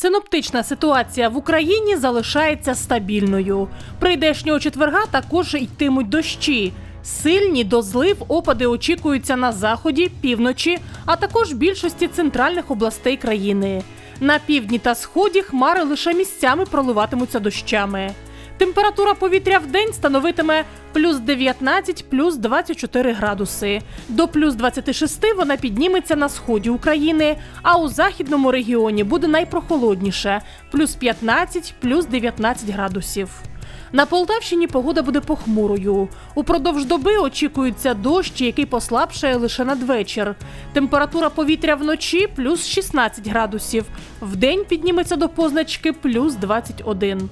Синоптична ситуація в Україні залишається стабільною. Прийдешнього четверга також йтимуть дощі. Сильні до злив опади очікуються на заході, півночі, а також більшості центральних областей країни. На півдні та сході хмари лише місцями проливатимуться дощами. Температура повітря в день становитиме плюс 19, плюс 24 градуси. До плюс 26 вона підніметься на сході України, а у західному регіоні буде найпрохолодніше плюс 15, плюс 19 градусів. На Полтавщині погода буде похмурою. Упродовж доби очікується дощ, який послабшає лише надвечір. Температура повітря вночі плюс 16 градусів. Вдень підніметься до позначки плюс 21.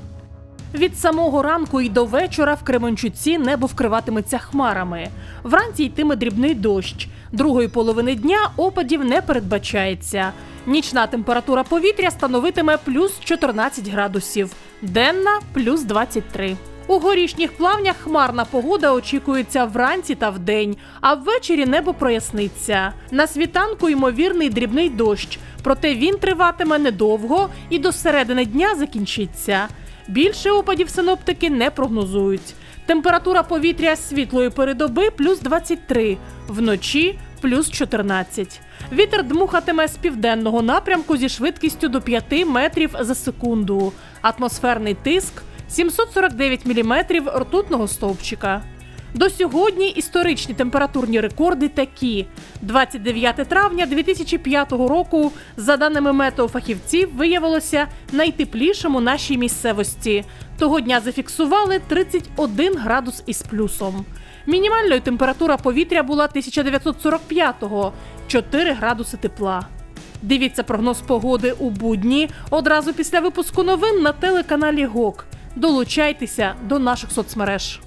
Від самого ранку і до вечора в Кременчуці небо вкриватиметься хмарами. Вранці йтиме дрібний дощ. Другої половини дня опадів не передбачається. Нічна температура повітря становитиме плюс 14 градусів, денна плюс 23. У горішніх плавнях хмарна погода очікується вранці та вдень, а ввечері небо проясниться. На світанку ймовірний дрібний дощ, проте він триватиме недовго і до середини дня закінчиться. Більше опадів синоптики не прогнозують. Температура повітря світлої передоби плюс 23, вночі плюс 14. Вітер дмухатиме з південного напрямку зі швидкістю до 5 метрів за секунду. Атмосферний тиск 749 міліметрів ртутного стовпчика. До сьогодні історичні температурні рекорди такі: 29 травня 2005 року, за даними метеофахівців, виявилося найтеплішим у нашій місцевості. Того дня зафіксували 31 градус із плюсом. Мінімальною температура повітря була 1945-го 4 градуси тепла. Дивіться прогноз погоди у будні одразу після випуску новин на телеканалі ГОК. Долучайтеся до наших соцмереж.